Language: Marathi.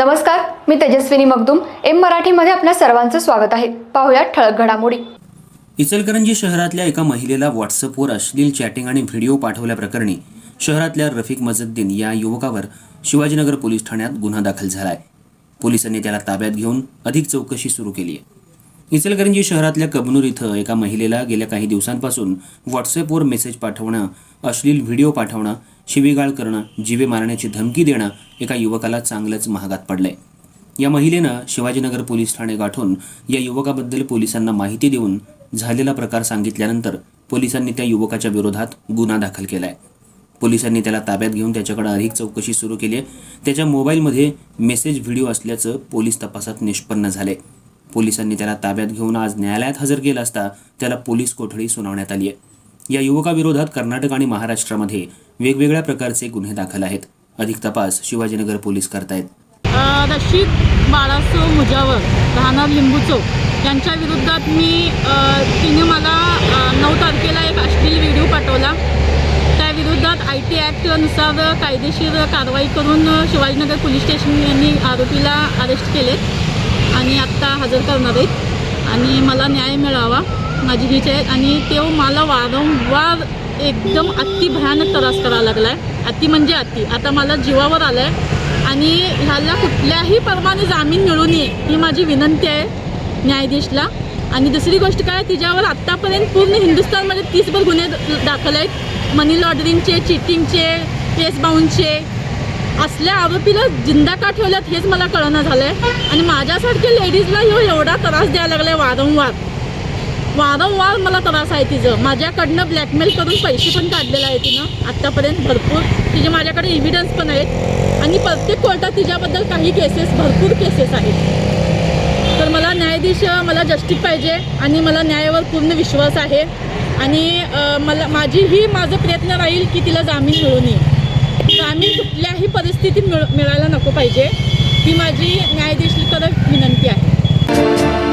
नमस्कार मी तेजस्विनी मगदुम. एम मराठीमध्ये आपल्या सर्वांचं स्वागत आहे. पाहुयात ठळक घडामोडी. इचलकरंजी शहरातल्या एका महिलेला व्हॉट्सअपवर अश्लील चॅटिंग आणि व्हिडिओ पाठवल्याप्रकरणी शहरातल्या रफिक मजद्दीन या युवकावर शिवाजीनगर पोलीस ठाण्यात गुन्हा दाखल झाला आहे पोलिसांनी त्याला ताब्यात घेऊन अधिक चौकशी सुरू केली आहे. इचलकरंजी शहरातल्या कबनूर इथं एका महिलेला गेल्या काही दिवसांपासून व्हॉट्सअपवर मेसेज पाठवणं अश्लील व्हिडिओ पाठवणं शिवीगाळ करणं जीवे मारण्याची धमकी देणं एका युवकाला चांगलंच महागात पडलंय. या महिलेनं शिवाजीनगर पोलीस ठाणे गाठून या युवकाबद्दल पोलिसांना माहिती देऊन झालेला प्रकार सांगितल्यानंतर पोलिसांनी त्या युवकाच्या विरोधात गुन्हा दाखल केलाय. पोलिसांनी त्याला ताब्यात घेऊन त्याच्याकडे अधिक चौकशी सुरू केली आहे. त्याच्या मोबाईलमध्ये मेसेज व्हिडिओ असल्याचं पोलीस तपासात निष्पन्न झाले पोलिसांनी त्याला ताब्यात घेऊन आज न्यायालयात हजर केलं असता त्याला पोलीस कोठडी सुनावण्यात आली आहे. या युवकाविरोधात कर्नाटक आणि महाराष्ट्रामध्ये वेगवेगळ्या प्रकारचे गुन्हे दाखल आहेत. अधिक तपास शिवाजीनगर पोलीस करतायत. रशीद बाळासो मुजावर राहणार लिंबू चौक यांच्या विरोधात मी तिने मला नऊ तारखेला एक अश्लील व्हिडिओ पाठवला. त्या विरोधात आय टी ॲक्टनुसार कायदेशीर कारवाई करून शिवाजीनगर पोलीस स्टेशन यांनी आरोपीला अरेस्ट केले आणि आत्ता हजर करणार आहेत. आणि मला न्याय मिळावा. माझी हीच आहे आणि तो मला वारंवार एकदम अति भयानक त्रास करायला लागला आहे अति म्हणजे अति. आता मला जीवावर आलं आहे आणि ह्याला कुठल्याही परमाने जामीन मिळू नये ही माझी विनंती आहे न्यायाधीशला. आणि दुसरी गोष्ट काय तिच्यावर आत्तापर्यंत पूर्ण हिंदुस्थानमध्ये तीसभर गुन्हे द- दाखल आहेत. मनी लॉन्ड्रिंगचे चिटिंगचे केस बाउंडचे असल्या आरोपीला जिंदा का ठेवल्यात हेच मला कळणं झालं आहे आणि माझ्यासारख्या लेडीजला ह्यो एवढा त्रास द्यायला लागला आहे वारंवार. वारंवार मला त्रास आहे तिचं. माझ्याकडनं ब्लॅकमेल करून पैसे पण काढलेलं आहे तिनं. आत्तापर्यंत भरपूर. तिचे माझ्याकडे इव्हिडन्स पण आहेत. आणि प्रत्येक कोर्टात तिच्याबद्दल काही केसेस भरपूर केसेस आहेत. तर मला न्यायाधीश मला जस्टिस पाहिजे आणि मला न्यायावर पूर्ण विश्वास आहे. आणि मला माझी ही माझं प्रयत्न राहील की तिला जामीन मिळू नये जामीन कुठल्याही परिस्थितीत मिळ मिळायला नको पाहिजे. ही माझी न्यायाधीशकडे विनंती